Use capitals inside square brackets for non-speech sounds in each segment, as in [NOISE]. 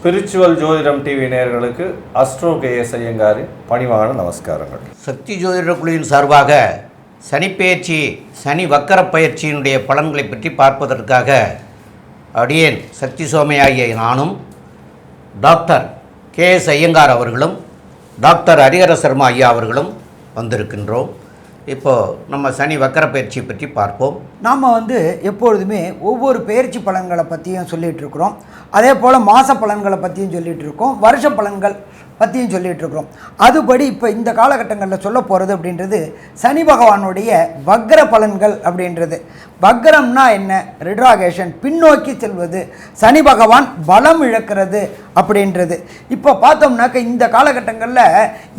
Spiritual ஜோதிடம் TV நேயர்களுக்கு astro KS ஐயங்காரி பணிவான நமஸ்காரங்கள். சக்தி ஜோதிட குழுவின் சார்பாக சனிப்பெயர்ச்சி சனி வக்கர பயிற்சியினுடைய பலன்களை பற்றி பார்ப்பதற்காக அடியேன் சக்தி சோமையாகிய நானும் டாக்டர் கே எஸ் ஐயங்கார் அவர்களும் டாக்டர் ஹரிஹர சர்மா ஐயா அவர்களும் வந்திருக்கின்றோம். இப்போது நம்ம சனி வக்கர பயிற்சி பற்றி பார்ப்போம். நாம் வந்து எப்பொழுதுமே ஒவ்வொரு பயிற்சி பலன்களை பற்றியும் சொல்லிகிட்டு இருக்கிறோம். அதே போல் மாத பலன்களை பற்றியும் சொல்லிகிட்டு இருக்கோம். வருஷ பலன்கள் பற்றியும் சொல்லிகிட்ருக்குறோம் அதுபடி இப்போ இந்த காலகட்டங்களில் சொல்ல போகிறது அப்படின்றது சனி பகவானுடைய வக்ர பலன்கள் அப்படின்றது. வக்ரம்னா என்ன? ரிட்ராகேஷன். பின்னோக்கி செல்வது. சனி பகவான் பலம் இழக்கிறது அப்படின்றது. இப்போ பார்த்தோம்னாக்க இந்த காலகட்டங்களில்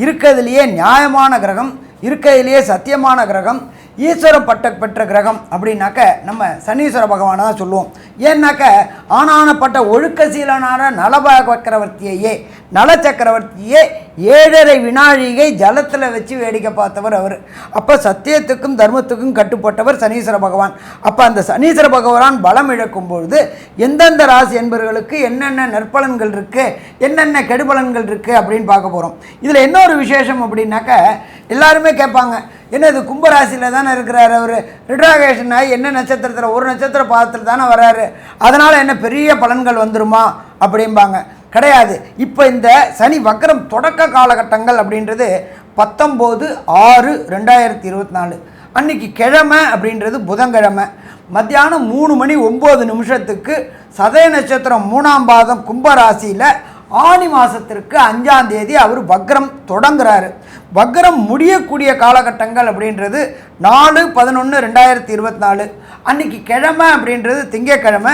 இருக்கிறதுலையே நியாயமான கிரகம் இருக்கிறதுலையே சத்தியமான கிரகம் ஈஸ்வர பட்ட பெற்ற கிரகம் அப்படின்னாக்க நம்ம சனீஸ்வர பகவானை தான் சொல்லுவோம். ஏன்னாக்க ஆனானப்பட்ட ஒழுக்கசீலனான நலப சக்கரவர்த்தியையே நல சக்கரவர்த்தியே ஏழரை வினாழிகை ஜலத்தில் வச்சு வேடிக்கை பார்த்தவர் அவர். அப்போ சத்தியத்துக்கும் தர்மத்துக்கும் கட்டுப்பட்டவர் சனீஸ்வர பகவான். அப்போ அந்த சனீஸ்வர பகவான் பலம் இழக்கும் பொழுது எந்தெந்த ராசி என்பவர்களுக்கு என்னென்ன நற்பலன்கள் இருக்குது என்னென்ன கெடுபலன்கள் இருக்குது அப்படின்னு பார்க்க போகிறோம் இதில் என்ன ஒரு விசேஷம் அப்படின்னாக்க எல்லாருமே கேட்பாங்க என்ன இது கும்பராசியில் தானே இருக்கிறார் அவர்? ரிட்ராகேஷன் ஆகி என்ன நட்சத்திரத்தில்? ஒரு நட்சத்திர பாதத்தில் தானே வராரு அதனால் என்ன பெரிய பலன்கள் வந்துருமா அப்படிம்பாங்க. கிடையாது. இப்போ இந்த சனி வக்கரம் தொடக்க காலகட்டங்கள் அப்படின்றது பத்தொம்போது ஆறு ரெண்டாயிரத்தி இருபத்தி நாலு. அன்னைக்கு கிழமை அப்படின்றது புதன்கிழமை. மத்தியானம் மூணு மணி ஒம்பது நிமிஷத்துக்கு சதய நட்சத்திரம் மூணாம் பாதம் கும்பராசியில் ஆனி மாதத்திற்கு அஞ்சாம் தேதி அவர் வக்ரம் தொடங்குறாரு. வக்ரம் முடியக்கூடிய காலகட்டங்கள் அப்படின்றது நாலு பதினொன்று ரெண்டாயிரத்தி இருபத்தி நாலு. அன்னைக்கு கிழமை அப்படின்றது திங்கக்கிழமை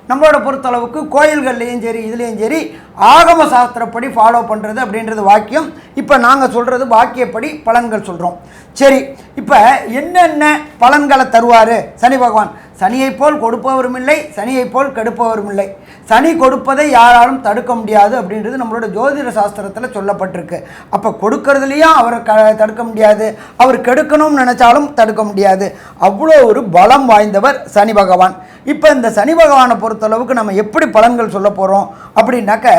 நம்மளோட பொறுத்தளவுக்கு கோயில்கள்லேயும் சரி இதுலேயும் சரி ஆகம சாஸ்திரப்படி ஃபாலோ பண்ணுறது அப்படின்றது வாக்கியம். இப்போ நாங்கள் சொல்கிறது வாக்கியப்படி பலன்கள் சொல்கிறோம் சரி இப்போ என்னென்ன பலன்களை தருவார்? சனி பகவான் சனியைப் போல் கொடுப்பவரும் இல்லை சனியைப் போல் கெடுப்பவரும் இல்லை. சனி கொடுப்பதை யாராலும் தடுக்க முடியாது அப்படின்றது நம்மளோட ஜோதிட சாஸ்திரத்தில் சொல்லப்பட்டிருக்கு. அப்போ கொடுக்கறதுலையும் அவரை க தடுக்க முடியாது. அவர் கெடுக்கணும்னு நினச்சாலும் தடுக்க முடியாது. அவ்வளோ ஒரு பலம் வாய்ந்தவர் சனி பகவான். இப்போ இந்த சனி பகவானை பொறுத்தளவுக்கு நம்ம எப்படி பலன்கள் சொல்ல போகிறோம் அப்படின்னாக்க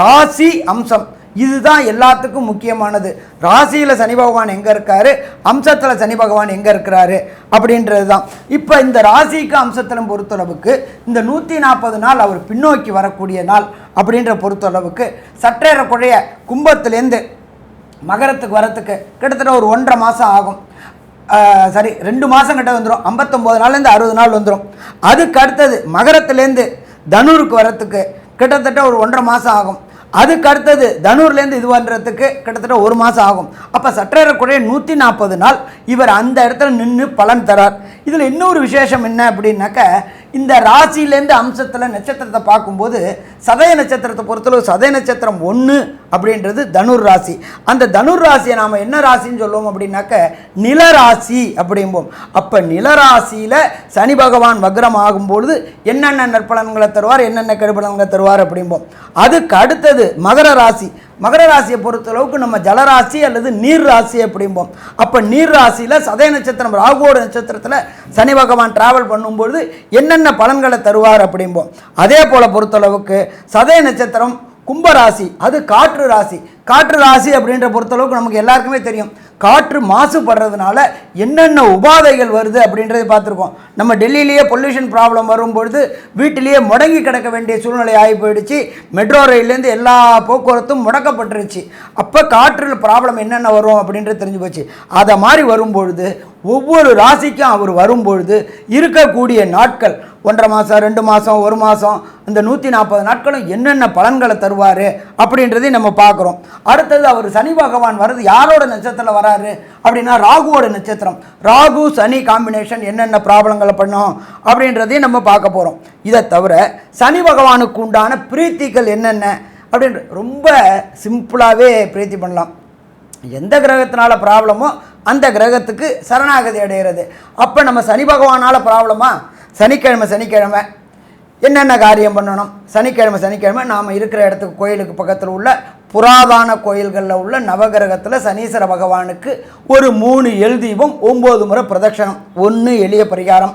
ராசி அம்சம். இதுதான் எல்லாத்துக்கும் முக்கியமானது. ராசியில் சனி பகவான் எங்கே இருக்காரு? அம்சத்தில் சனி பகவான் எங்கே இருக்கிறாரு? அப்படின்றது தான் இப்போ இந்த ராசிக்கு அம்சத்திலும் பொறுத்தளவுக்கு இந்த நூற்றி நாற்பது நாள் அவர் பின்னோக்கி வரக்கூடிய நாள் அப்படின்ற பொறுத்தளவுக்கு சற்றேறக்குறைய கும்பத்துலேருந்து மகரத்துக்கு வரத்துக்கு கிட்டத்தட்ட ஒரு ஒன்றரை மாதம் ஆகும். சாரி ரெண்டு மாதம் கிட்ட வந்துடும் ஐம்பத்தொம்போது நாள்லேருந்து அறுபது நாள் வந்துடும் அதுக்கு அடுத்தது மகரத்துலேருந்து தனுருக்கு வரத்துக்கு கிட்டத்தட்ட ஒரு ஒன்றரை மாதம் ஆகும். அதுக்கு அடுத்தது தனூர்லேருந்து இது பண்ணுறதுக்கு கிட்டத்தட்ட ஒரு மாதம் ஆகும். அப்போ சற்றேறக்குறைய நூற்றி நாற்பது நாள் இவர் அந்த இடத்துல நின்று பலன் தரார். இதில் இன்னொரு விசேஷம் என்ன அப்படின்னாக்க இந்த ராசியிலேருந்து அம்சத்தில் நட்சத்திரத்தை பார்க்கும்போது சதய நட்சத்திரத்தை பொறுத்தளவு சதய நட்சத்திரம் ஒன்று அப்படின்றது தனுர் ராசி. அந்த தனுர் ராசியை நாம் என்ன ராசின்னு சொல்லுவோம் அப்படின்னாக்க நிலராசி அப்படிம்போம். அப்போ நிலராசியில் சனி பகவான் வக்ரம் ஆகும்பொழுது என்னென்ன நற்பலன்களை தருவார் என்னென்ன கெடுபலன்களை தருவார் அப்படிம்போம். அதுக்கு அடுத்தது மகர ராசி. மகர ராசியை பொறுத்தளவுக்கு நம்ம ஜலராசி அல்லது நீர் ராசி அப்படிம்போம். அப்போ நீர் ராசியில் சதய நட்சத்திரம் ராகுவோட நட்சத்திரத்தில் சனி பகவான் டிராவல் பண்ணும்பொழுது என்னென்ன பலன்களை தருவார் அப்படிம்போம் அதே போல் பொறுத்தளவுக்கு சதய நட்சத்திரம் கும்பராசி அது காற்று ராசி. காற்று ராசி அப்படின்ற பொறுத்தளவுக்கு நமக்கு எல்லாருக்குமே தெரியும். காற்று மாசுபடுறதுனால என்னென்ன உபாதைகள் வருது அப்படின்றத பார்த்துருக்கோம். நம்ம டெல்லியிலேயே பொல்யூஷன் ப்ராப்ளம் வரும்பொழுது வீட்டிலேயே முடங்கி கிடக்க வேண்டிய சூழ்நிலை ஆகி போயிடுச்சு மெட்ரோ ரயிலேருந்து எல்லா போக்குவரத்தும் முடக்கப்பட்டுருச்சு. அப்போ காற்றில் ப்ராப்ளம் என்னென்ன வரும் அப்படின்றது தெரிஞ்சு போச்சு. அதை மாதிரி வரும்பொழுது ஒவ்வொரு ராசிக்கும் அவர் வரும்பொழுது இருக்கக்கூடிய நாட்கள் ஒன்றரை மாதம் ரெண்டு மாதம் ஒரு மாதம் இந்த நூற்றி நாற்பது நாட்களும் என்னென்ன பலன்களை தருவார் அப்படின்றதையும் நம்ம பார்க்குறோம். அடுத்தது அவர் சனி பகவான் வர்றது யாரோட நட்சத்திரத்தில் வராரு அப்படின்னா ராகுவோட நட்சத்திரம். ராகு சனி காம்பினேஷன் என்னென்ன ப்ராப்ளங்களை பண்ணும் அப்படின்றதையும் நம்ம பார்க்க போகிறோம் இதை தவிர சனி பகவானுக்கு உண்டான பிரீத்திகள் என்னென்ன அப்படின்ற ரொம்ப சிம்பிளாகவே பிரீத்தி பண்ணலாம். எந்த கிரகத்தினால ப்ராப்ளமோ அந்த கிரகத்துக்கு சரணாகதி அடைகிறது. அப்போ நம்ம சனி பகவானால் ப்ராப்ளமா சனிக்கிழமை சனிக்கிழமை என்னென்ன காரியம் பண்ணணும்? சனிக்கிழமை சனிக்கிழமை நாம் இருக்கிற இடத்துக்கு கோயிலுக்கு பக்கத்தில் உள்ள புராதான கோயில்களில் உள்ள நவகிரகத்தில் சனீஸ்வர பகவானுக்கு ஒரு மூணு எழுதீபம் ஒம்பது முறை பிரதட்சணம் ஒன்று எளிய பரிகாரம்.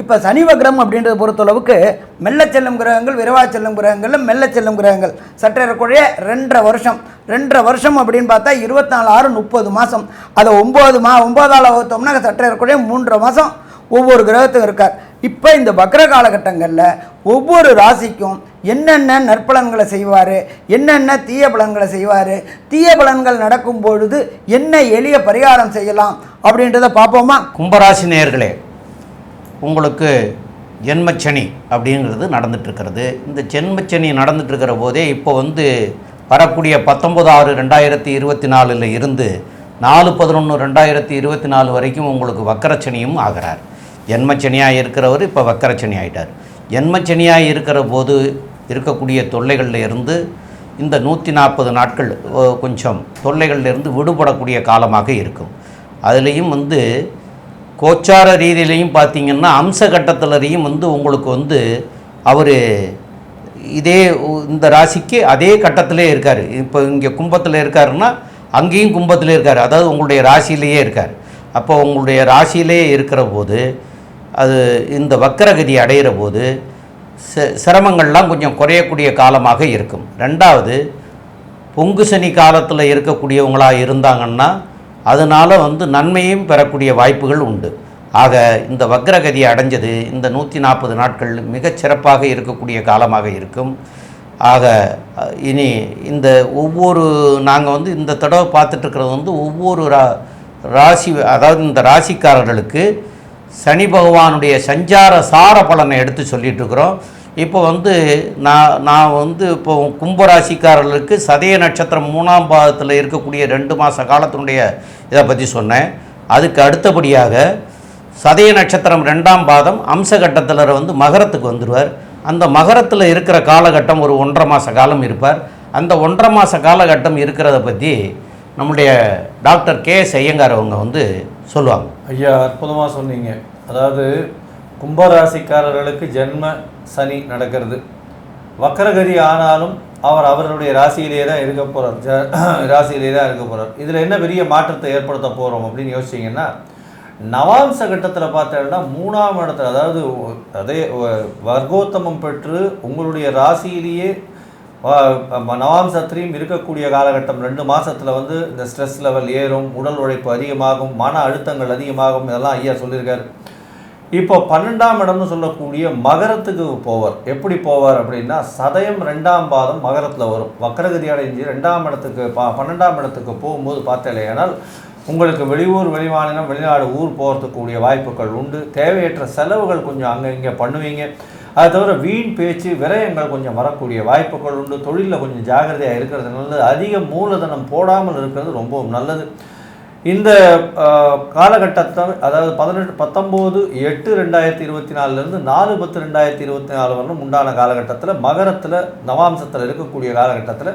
இப்போ சனி வக்ரம் அப்படின்றத பொறுத்தளவுக்கு மெல்ல செல்லும் கிரகங்கள் விரைவா செல்லும் கிரகங்களில் மெல்ல செல்லும் கிரகங்கள். சற்றேறக்குறைய ரெண்டரை வருஷம். ரெண்டரை வருஷம் அப்படின்னு பார்த்தா இருபத்தி நாலு ஆறு முப்பது மாதம் அதை ஒம்பது மா ஒம்பதால் வகுத்தோம்னா சற்றேறக்குறைய மூன்றரை மாதம் ஒவ்வொரு கிரகத்துக்கும் இருக்கார். இப்போ இந்த வக்ர காலகட்டங்களில் ஒவ்வொரு ராசிக்கும் என்னென்ன நற்பலன்களை செய்வார்? என்னென்ன தீய பலன்களை செய்வார்? தீய பலன்கள் நடக்கும் பொழுது என்ன எளிய பரிகாரம் செய்யலாம் அப்படின்றத பார்ப்போமா? கும்பராசி நேர்களே உங்களுக்கு ஜென்மச்சனி அப்படிங்கிறது நடந்துட்டுருக்கிறது. இந்த ஜென்மச்சனி நடந்துட்டுருக்கிற போதே இப்போ வந்து வரக்கூடிய பத்தொம்பது ஆறு ரெண்டாயிரத்தி இருபத்தி நாலில் இருந்து நாலு பதினொன்று ரெண்டாயிரத்தி இருபத்தி நாலு வரைக்கும் உங்களுக்கு வக்கரச்சனியும் ஆகிறார். ஜென்மச்சனியாக இருக்கிறவர் இப்போ வக்கரச்சனி ஆகிட்டார் ஜென்மச்சனியாக இருக்கிற போது இருக்கக்கூடிய தொல்லைகளில் இருந்து இந்த நூற்றி நாற்பது நாட்கள் கொஞ்சம் தொல்லைகளில் இருந்து விடுபடக்கூடிய காலமாக இருக்கும். அதுலேயும் வந்து கோச்சார ரீதியிலையும் பார்த்தீங்கன்னா அம்ச கட்டத்திலையும் வந்து உங்களுக்கு வந்து அவர் இதே இந்த ராசிக்கு அதே கட்டத்திலே இருக்கார். இப்போ இங்கே கும்பத்தில் இருக்காருன்னா அங்கேயும் கும்பத்தில் இருக்கார். அதாவது உங்களுடைய ராசியிலேயே இருக்கார். அப்போ உங்களுடைய ராசியிலே இருக்கிற போது அது இந்த வக்கரகதி அடைகிற போது சிரமங்கள்லாம் கொஞ்சம் குறையக்கூடிய காலமாக இருக்கும். ரெண்டாவது பொங்கு சனி காலத்தில் இருக்கக்கூடியவங்களாக இருந்தாங்கன்னா அதனால் வந்து நன்மையும் பெறக்கூடிய வாய்ப்புகள் உண்டு. ஆக இந்த வக்ரகதியை அடைஞ்சது இந்த நூற்றி நாற்பது நாட்கள் மிகச்சிறப்பாக இருக்கக்கூடிய காலமாக இருக்கும். ஆக இனி இந்த ஒவ்வொரு நாங்கள் வந்து இந்த தடவை பார்த்துட்ருக்கிறது வந்து ஒவ்வொரு ரா ராசி அதாவது இந்த ராசிக்காரர்களுக்கு சனி பகவானுடைய சஞ்சார சார பலனை எடுத்து சொல்லிகிட்ருக்குறோம் இப்போ வந்து நான் நான் வந்து இப்போ கும்பராசிக்காரர்களுக்கு சதய நட்சத்திரம் மூணாம் பாதத்தில் இருக்கக்கூடிய ரெண்டு மாத காலத்தினுடைய இதை பற்றி சொன்னேன். அதுக்கு அடுத்தபடியாக சதய நட்சத்திரம் ரெண்டாம் பாதம் அம்சகட்டத்தில் வந்து மகரத்துக்கு வந்துடுவார் அந்த மகரத்தில் இருக்கிற காலகட்டம் ஒரு ஒன்றரை மாத காலம் இருப்பார். அந்த ஒன்றரை மாத காலகட்டம் இருக்கிறத பற்றி நம்முடைய டாக்டர் கே எஸ் ஐயங்கார் அவங்க வந்து சொல்லுவாங்க. ஐயா அற்புதமாக சொன்னீங்க. அதாவது கும்பராசிக்காரர்களுக்கு ஜென்ம சனி நடக்கிறது. வக்கரகதி ஆனாலும் அவர் அவருடைய ராசியிலே தான் இருக்க போகிறார் ஜ [CLEARS THROAT] ராசியிலே தான் இருக்க போகிறார் இதில் என்ன பெரிய மாற்றத்தை ஏற்படுத்த போகிறோம் அப்படின்னு யோசிச்சிங்கன்னா நவாம்ச கட்டத்தில் பார்த்தோம்னா மூணாம் இடத்துல அதாவது அதே வர்க்கோத்தமம் பெற்று உங்களுடைய ராசியிலேயே நவாம்சத்திலையும் இருக்கக்கூடிய காலகட்டம் ரெண்டு மாதத்தில் வந்து இந்த ஸ்ட்ரெஸ் லெவல் ஏறும் உடல் உழைப்பு அதிகமாகும் மன அழுத்தங்கள் அதிகமாகும் இதெல்லாம் ஐயா சொல்லியிருக்காரு. இப்போ பன்னெண்டாம் இடம்னு சொல்லக்கூடிய மகரத்துக்கு போவார். எப்படி போவார் அப்படின்னா சதயம் ரெண்டாம் பாதம் மகரத்தில் வரும். வக்கரகதி அடைஞ்சு ரெண்டாம் இடத்துக்கு பா பன்னெண்டாம் இடத்துக்கு போகும்போது பார்த்தலையானால் உங்களுக்கு வெளியூர் வெளிமாநிலம் வெளிநாடு ஊர் போகிறதுக்கூடிய வாய்ப்புகள் உண்டு. தேவையற்ற செலவுகள் கொஞ்சம் அங்கே இங்கே பண்ணுவீங்க. அது தவிர வீண் பேச்சு விரயங்கள் கொஞ்சம் வரக்கூடிய வாய்ப்புகள் உண்டு. தொழிலில் கொஞ்சம் ஜாகிரதையாக இருக்கிறது நல்லது. அதிக மூலதனம் போடாமல் இருக்கிறது ரொம்பவும் நல்லது. இந்த காலகட்டத்தை அதாவது பதினெட்டு பத்தொம்போது எட்டு ரெண்டாயிரத்தி இருபத்தி நாலுலேருந்து நாலு பத்து ரெண்டாயிரத்தி இருபத்தி நாலு வரலும் உண்டான காலகட்டத்தில் மகரத்தில் நவாம்சத்தில் இருக்கக்கூடிய காலகட்டத்தில்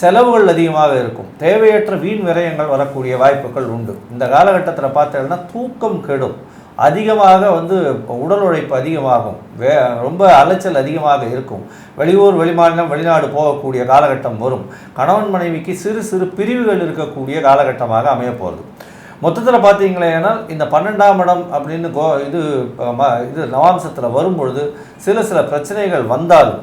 செலவுகள் அதிகமாக இருக்கும். தேவையற்ற வீண் விரயங்கள் வரக்கூடிய வாய்ப்புகள் உண்டு. இந்த காலகட்டத்தில் பார்த்தீங்கன்னா தூக்கம் கெடும். அதிகமாக வந்து உடல் உழைப்பு அதிகமாகும். வே ரொம்ப அலைச்சல் அதிகமாக இருக்கும். வெளியூர் வெளிமாநிலம் வெளிநாடு போகக்கூடிய காலகட்டம் வரும். கணவன் மனைவிக்கு சிறு சிறு பிரிவுகள் இருக்கக்கூடிய காலகட்டமாக அமைய போகிறது மொத்தத்தில் பார்த்தீங்களேனால் இந்த பன்னெண்டாம் இடம் அப்படின்னு கோ இது ம- இது நவாம்சத்தில் வரும்பொழுது சில சில பிரச்சனைகள் வந்தாலும்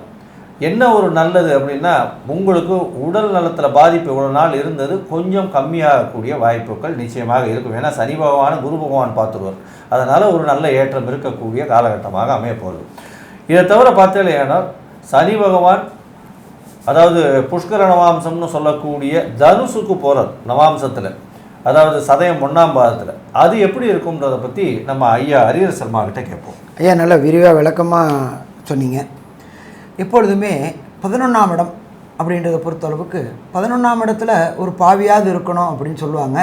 என்ன ஒரு நல்லது அப்படின்னா உங்களுக்கு உடல் நலத்தில் பாதிப்பு இவ்வளோ நாள் இருந்தது கொஞ்சம் கம்மியாகக்கூடிய வாய்ப்புகள் நிச்சயமாக இருக்கும். ஏன்னா சனி பகவானை குரு பகவான் பார்த்துருவார். அதனால் ஒரு நல்ல ஏற்றம் இருக்கக்கூடிய காலகட்டமாக அமையப்போகுது இதை தவிர பார்த்தீங்கன்னா சனி பகவான் அதாவது புஷ்கர நவாம்சம்னு சொல்லக்கூடிய தனுசுக்கு போகிறது நவாம்சத்தில். அதாவது சதயம் ஒன்றாம் பாதத்தில். அது எப்படி இருக்கும்ன்றதை பற்றி நம்ம ஐயா ஹரியர் சர்மா கிட்டே கேட்போம். ஐயா நல்லா விரிவாக விளக்கமாக சொன்னீங்க. எப்பொழுதுமே பதினொன்றாம் இடம் அப்படின்றத பொறுத்தளவுக்கு பதினொன்றாம் இடத்துல ஒரு பாவியாவது இருக்கணும் அப்படின்னு சொல்லுவாங்க.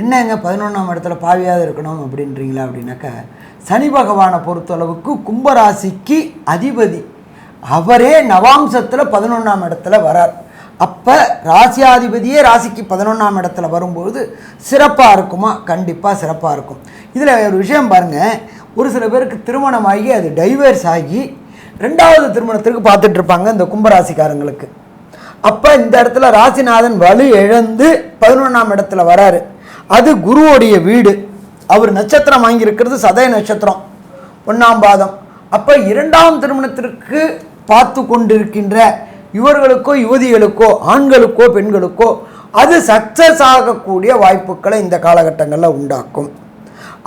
என்னங்க பதினொன்றாம் இடத்துல பாவியாவது இருக்கணும் அப்படின்றீங்களா அப்படின்னாக்க சனி பகவானை பொறுத்தளவுக்கு கும்பராசிக்கு அதிபதி. அவரே நவாம்சத்தில் பதினொன்றாம் இடத்துல வரார். அப்போ ராசியாதிபதியே ராசிக்கு பதினொன்றாம் இடத்துல வரும்போது சிறப்பாக இருக்குமா? கண்டிப்பாக சிறப்பாக இருக்கும். இதில் ஒரு விஷயம் பாருங்கள் ஒரு சில பேருக்கு திருமணமாகி அது டைவர்ஸ் ஆகி ரெண்டாவது திருமணத்திற்கு பார்த்துட்டு இருப்பாங்க இந்த கும்பராசிக்காரங்களுக்கு. அப்போ இந்த இடத்துல ராசிநாதன் வலு இழந்து பதினொன்றாம் இடத்துல வராரு. அது குருவோடைய வீடு. அவர் நட்சத்திரம் வாங்கியிருக்கிறது சதய நட்சத்திரம் ஒன்றாம் பாதம். அப்போ இரண்டாம் திருமணத்திற்கு பார்த்து கொண்டிருக்கின்ற இவர்களுக்கோ யுவதிகளுக்கோ ஆண்களுக்கோ பெண்களுக்கோ அது சக்சஸ் ஆகக்கூடிய வாய்ப்புகளை இந்த காலகட்டங்களில் உண்டாக்கும்.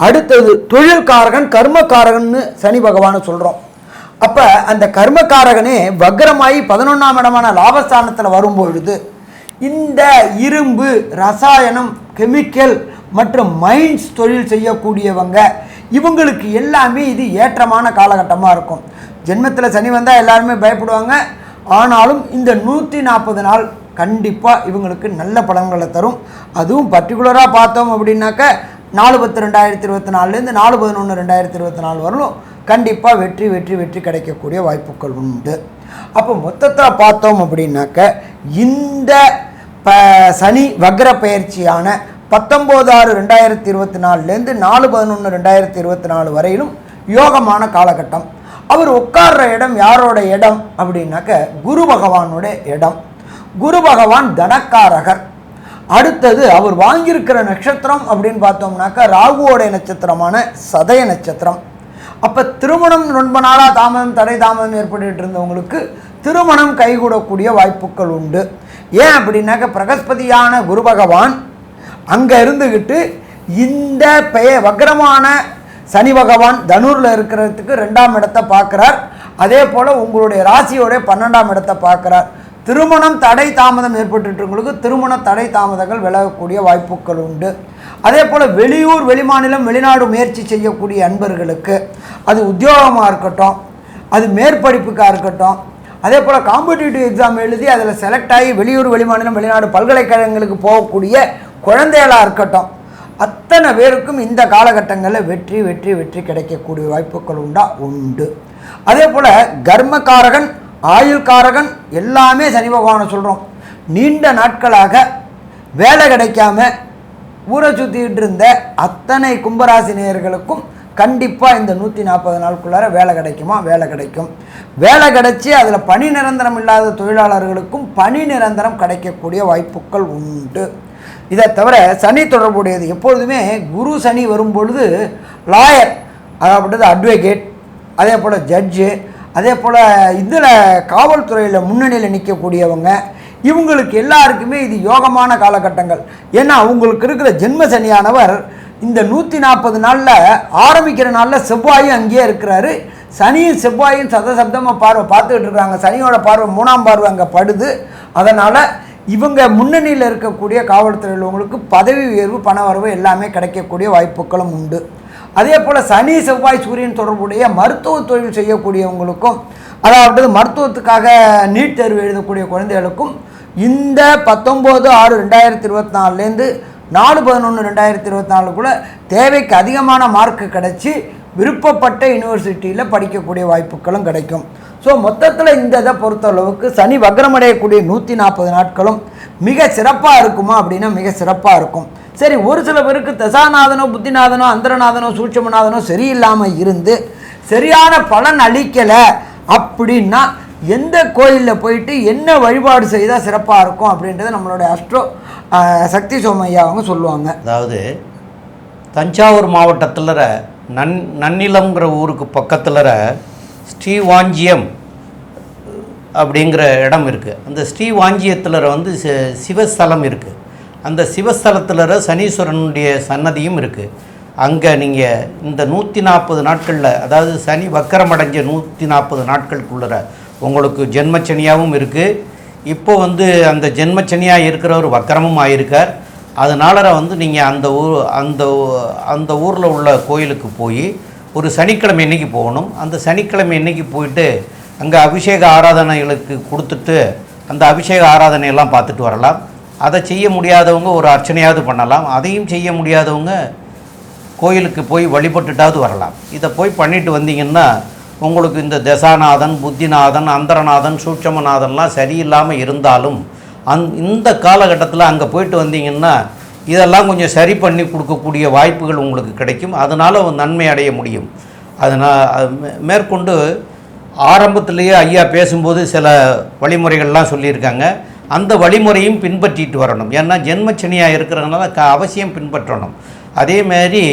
அடுத்தது தொழில்காரகன் கர்மக்காரகன்னு சனி பகவானை சொல்கிறோம் அப்போ அந்த கர்மக்காரகனே வக்ரமாயி பதினொன்றாம் இடமான லாபஸ்தானத்தில் வரும்பொழுது இந்த இரும்பு ரசாயனம் கெமிக்கல் மற்றும் மைன்ஸ் தொழில் செய்யக்கூடியவங்க இவங்களுக்கு எல்லாமே இது ஏற்றமான காலகட்டமாக இருக்கும். ஜென்மத்தில் சனி வந்தால் எல்லாருமே பயப்படுவாங்க. ஆனாலும் இந்த நூற்றி நாற்பது நாள் கண்டிப்பாக இவங்களுக்கு நல்ல பலன்களை தரும். அதுவும் பர்டிகுலராக பார்த்தோம் அப்படின்னாக்க நாலு பத்து ரெண்டாயிரத்தி இருபத்தி நாலுலேருந்து நாலு பதினொன்று ரெண்டாயிரத்தி இருபத்தி நாலு வரலும் கண்டிப்பாக வெற்றி வெற்றி வெற்றி கிடைக்கக்கூடிய வாய்ப்புகள் உண்டு. அப்போ மொத்தத்தில் பார்த்தோம் அப்படின்னாக்க இந்த ப சனி வக்ர பயிற்சியான பத்தொம்போது ஆறு ரெண்டாயிரத்தி இருபத்தி நாலுலேருந்து நாலு பதினொன்று ரெண்டாயிரத்தி இருபத்தி நாலு வரையிலும் யோகமான காலகட்டம். அவர் உட்கார்ற இடம் யாரோட இடம் அப்படின்னாக்க குரு பகவானோட இடம். குரு பகவான் தனக்காரகர். அடுத்தது அவர் வாங்கியிருக்கிற நட்சத்திரம் அப்படின்னு பார்த்தோம்னாக்கா ராகுவோடைய நட்சத்திரமான சதய நட்சத்திரம். அப்போ திருமணம் ரொம்ப நாளாக தாமதம் தடை தாமதம் ஏற்பட்டு இருந்தவங்களுக்கு திருமணம் கைகூடக்கூடிய வாய்ப்புகள் உண்டு. ஏன் அப்படின்னாக்க பிரகஸ்பதியான குரு பகவான் அங்கே இருந்துக்கிட்டு இந்த பெய வக்ரமான சனி பகவான் தனூரில் இருக்கிறதுக்கு ரெண்டாம் இடத்தை பார்க்குறார். அதே போல் உங்களுடைய ராசியோட பன்னெண்டாம் இடத்தை பார்க்குறார். திருமணம் தடை தாமதம் ஏற்பட்டுட்டவங்களுக்கு திருமண தடை தாமதங்கள் விலகக்கூடிய வாய்ப்புகள் உண்டு. அதே போல் வெளியூர் வெளிமாநிலம் வெளிநாடு முயற்சி செய்யக்கூடிய அன்பர்களுக்கு அது உத்தியோகமாக இருக்கட்டும் அது மேற்படிப்புக்காக இருக்கட்டும் அதே போல் காம்படிட்டிவ் எக்ஸாம் எழுதி அதில் செலக்ட் ஆகி வெளியூர் வெளிமாநிலம் வெளிநாடு பல்கலைக்கழகங்களுக்கு போகக்கூடிய குழந்தைகளாக இருக்கட்டும் அத்தனை பேருக்கும் இந்த காலகட்டங்களில் வெற்றி வெற்றி வெற்றி கிடைக்கக்கூடிய வாய்ப்புகள் உண்டா? உண்டு. அதே போல் கர்மக்காரகன் ஆயுள் ஆயுள்காரகன் எல்லாமே சனி பகவானை சொல்கிறோம் நீண்ட நாட்களாக வேலை கிடைக்காம ஊரை சுற்றிக்கிட்டு இருந்த அத்தனை கும்பராசி நேயர்களுக்கும் கண்டிப்பாக இந்த நூற்றி நாற்பது நாளுக்குள்ளார வேலை கிடைக்குமா? வேலை கிடைக்கும். வேலை கிடைச்சி அதில் பணி நிரந்தரம் இல்லாத தொழிலாளர்களுக்கும் பணி நிரந்தரம் கிடைக்கக்கூடிய வாய்ப்புகள் உண்டு. இதை தவிர சனி தொடர்புடையது. எப்பொழுதுமே குரு சனி வரும்பொழுது லாயர் அதாவது அட்வொகேட் அதே போல் ஜட்ஜு அதே போல் இதில் காவல்துறையில் முன்னணியில் நிற்கக்கூடியவங்க இவங்களுக்கு எல்லாருக்குமே இது யோகமான காலகட்டங்கள். ஏன்னா அவங்களுக்கு இருக்கிற ஜென்ம சனியானவர் இந்த நூற்றி நாற்பது நாளில் ஆரம்பிக்கிற நாளில் செவ்வாயும் அங்கேயே இருக்கிறாரு. சனியும் செவ்வாயும் சதசப்தமாக பார்வை பார்த்துக்கிட்டு இருக்காங்க. சனியோட பார்வை மூணாம் பார்வை அங்கே படுது. அதனால் இவங்க முன்னணியில் இருக்கக்கூடிய காவல்துறையில் உங்களுக்கு பதவி உயர்வு பண வரவு எல்லாமே கிடைக்கக்கூடிய வாய்ப்புகளும் உண்டு. அதே போல் சனி செவ்வாய் சூரியன் தொடர்புடைய மருத்துவ தொழில் செய்யக்கூடியவங்களுக்கும் அதாவது மருத்துவத்துக்காக நீட் தேர்வு எழுதக்கூடிய குழந்தைகளுக்கும் இந்த பத்தொம்போது ஆறு ரெண்டாயிரத்தி இருபத்தி நாலுலேருந்து நாலு பதினொன்று ரெண்டாயிரத்தி இருபத்தி நாலுக்குள்ளே தேவைக்கு அதிகமான மார்க்கு கிடச்சி விருப்பப்பட்ட யூனிவர்சிட்டியில் படிக்கக்கூடிய வாய்ப்புகளும் கிடைக்கும். ஸோ மொத்தத்தில் இந்த இதை பொறுத்தளவுக்கு சனி வக்ரமடையக்கூடிய நூற்றி நாற்பது நாட்களும் மிக சிறப்பாக இருக்குமா அப்படின்னா மிக சிறப்பாக இருக்கும். சரி ஒரு சில பேருக்கு தசாநாதனோ புத்திநாதனோ அந்தரநாதனோ சூட்சமநாதனோ சரியில்லாமல் இருந்து சரியான பலன் அளிக்கலை அப்படின்னா எந்த கோயிலில் போயிட்டு என்ன வழிபாடு செய்தால் சிறப்பாக இருக்கும் அப்படின்றத நம்மளுடைய அஷ்டோ சக்தி சோமையா அவங்க சொல்லுவாங்க. அதாவது தஞ்சாவூர் மாவட்டத்தில் நன் நன்னிலம்ங்கிற ஊருக்கு பக்கத்தில் ஸ்ரீவாஞ்சியம் அப்படிங்கிற இடம் இருக்குது அந்த ஸ்ரீவாஞ்சியத்தில் வந்து சிவஸ்தலம் இருக்குது அந்த சிவஸ்தலத்தில் சனீஸ்வரனுடைய சன்னதியும் இருக்குது அங்கே நீங்கள் இந்த நூற்றி நாற்பது நாட்களில் அதாவது சனி வக்கரமடைஞ்ச நூற்றி நாற்பது நாட்களுக்குள்ளற உங்களுக்கு ஜென்மச்சனியாகவும் இருக்குது இப்போ வந்து அந்த ஜென்மச்சனியாக இருக்கிறவர் வக்கரமும் ஆயிருக்கார். அதனால வந்து நீங்கள் அந்த ஊர் அந்த அந்த ஊரில் உள்ள கோயிலுக்கு போய் ஒரு சனிக்கிழமை இன்றைக்கி போகணும்? அந்த சனிக்கிழமை இன்றைக்கி போயிட்டு அங்கே அபிஷேக ஆராதனைகளுக்கு கொடுத்துட்டு அந்த அபிஷேக ஆராதனையெல்லாம் பார்த்துட்டு வரலாம். அதை செய்ய முடியாதவங்க ஒரு அர்ச்சனையாவது பண்ணலாம். அதையும் செய்ய முடியாதவங்க கோயிலுக்கு போய் வழிபட்டுட்டாவது வரலாம். இதை போய் பண்ணிட்டு வந்தீங்கன்னா உங்களுக்கு இந்த தசாநாதன் புத்திநாதன் அந்தரநாதன் சூட்சமநாதன்லாம் சரியில்லாமல் இருந்தாலும் அந் இந்த காலகட்டத்தில் அங்கே போயிட்டு வந்தீங்கன்னா இதெல்லாம் கொஞ்சம் சரி பண்ணி கொடுக்கக்கூடிய வாய்ப்புகள் உங்களுக்கு கிடைக்கும். அதனால் நன்மை அடைய முடியும். அதனால் மேற்கொண்டு ஆரம்பத்திலேயே ஐயா பேசும்போது சில வழிமுறைகள்லாம் சொல்லியிருக்காங்க. அந்த வழிமுறையும் பின்பற்றிட்டு வரணும். ஏன்னா ஜென்மச்சனியாக இருக்கிறதுனால க அவசியம் பின்பற்றணும். அதே மாதிரி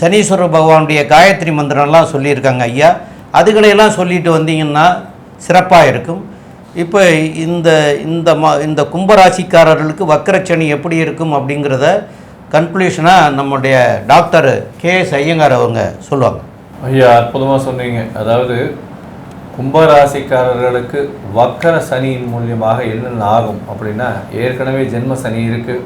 சனீஸ்வர பகவானுடைய காயத்ரி மந்திரம்லாம் சொல்லியிருக்காங்க ஐயா. அதுகளையெல்லாம் சொல்லிட்டு வந்தீங்கன்னா சிறப்பாக இருக்கும். இப்போ இந்த இந்த ம இந்த கும்பராசிக்காரர்களுக்கு வக்கரச்சனி எப்படி இருக்கும் அப்படிங்கிறத கன்க்ளூஷனாக நம்முடைய டாக்டர் கே எஸ் ஐயங்கார் அவங்க சொல்லுவாங்க. ஐயா அற்புதமாக சொன்னீங்க. அதாவது கும்பராசிக்காரர்களுக்கு வக்கர சனியின் மூலியமாக என்னென்ன ஆகும் அப்படின்னா ஏற்கனவே ஜென்ம சனி இருக்குது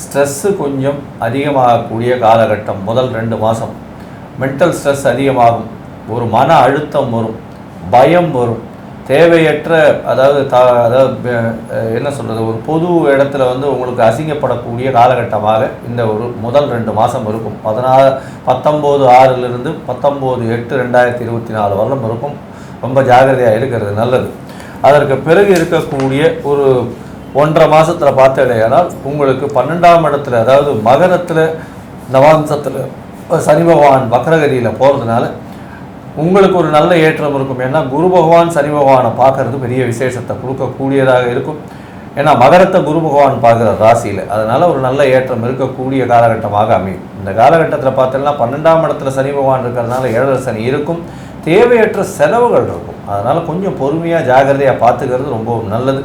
ஸ்ட்ரெஸ்ஸு கொஞ்சம் அதிகமாகக்கூடிய காலகட்டம் முதல் ரெண்டு மாதம் மென்டல் ஸ்ட்ரெஸ் அதிகமாகும். ஒரு மன அழுத்தம் வரும். பயம் வரும். தேவையற்ற அதாவது த அதாவது என்ன சொல்கிறது ஒரு பொது இடத்துல வந்து உங்களுக்கு அசிங்கப்படக்கூடிய காலகட்டமாக இந்த ஒரு முதல் ரெண்டு மாதம் இருக்கும். பதினாறு பத்தொம்போது ஆறிலிருந்து பத்தொம்போது எட்டு ரெண்டாயிரத்தி இருபத்தி நாலு வரலும் இருக்கும். ரொம்ப ஜாகிரதையாக இருக்கிறது நல்லது. அதற்கு பிறகு இருக்கக்கூடிய ஒரு ஒன்றரை மாதத்தில் பார்த்தடையானால் உங்களுக்கு பன்னெண்டாம் இடத்துல அதாவது மகரத்தில் நவாம்சத்தில் சனி பகவான் வக்ரகதியில் போகிறதுனால உங்களுக்கு ஒரு நல்ல ஏற்றம் இருக்கும். ஏன்னா குரு பகவான் சனி பகவானை பார்க்கறது பெரிய விசேஷத்தை கொடுக்கக்கூடியதாக இருக்கும். ஏன்னா மகரத்தை குரு பகவான் பார்க்குற ராசியில் அதனால் ஒரு நல்ல ஏற்றம் இருக்கக்கூடிய காலகட்டமாக அமையும். இந்த காலகட்டத்தில் பார்த்தோம்னா பன்னெண்டாம் இடத்துல சனி பகவான் இருக்கிறதுனால ஏழரை சனி இருக்கும். தேவையற்ற செலவுகள் இருக்கும். அதனால் கொஞ்சம் பொறுமையாக ஜாகிரதையாக பார்த்துக்கிறது ரொம்ப நல்லது.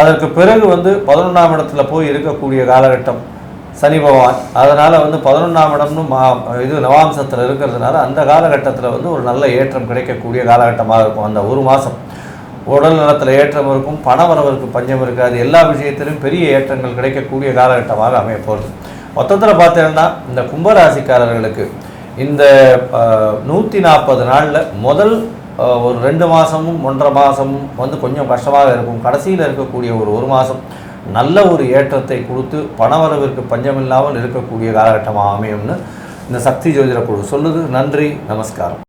அதற்கு பிறகு வந்து பதினொன்றாம் இடத்துல போய் இருக்கக்கூடிய காலகட்டம் சனி பகவான். அதனால் வந்து பதினொன்றாம் இடம்னு மா இது நவாம்சத்தில் இருக்கிறதுனால அந்த காலகட்டத்தில் வந்து ஒரு நல்ல ஏற்றம் கிடைக்கக்கூடிய காலகட்டமாக இருக்கும். அந்த ஒரு மாதம் உடல் நலத்தில் ஏற்றம் இருக்கும் பணவரவருக்கு பஞ்சம் இருக்காது. எல்லா விஷயத்திலும் பெரிய ஏற்றங்கள் கிடைக்கக்கூடிய காலகட்டமாக அமைய போகிறது மொத்தத்தில் பார்த்தீங்கன்னா இந்த கும்பராசிக்காரர்களுக்கு இந்த நூற்றி நாற்பது நாளில் முதல் ஒரு ரெண்டு மாதமும் ஒன்றரை மாதமும் வந்து கொஞ்சம் கஷ்டமாக இருக்கும். கடைசியில் இருக்கக்கூடிய ஒரு ஒரு மாதம் நல்ல ஒரு ஏற்றத்தை கொடுத்து பணவரவிற்கு பஞ்சமில்லாமல் இருக்கக்கூடிய காலகட்டமாக அமையும்னு இந்த சக்தி ஜோதிட குழு சொல்லுது. நன்றி நமஸ்காரம்.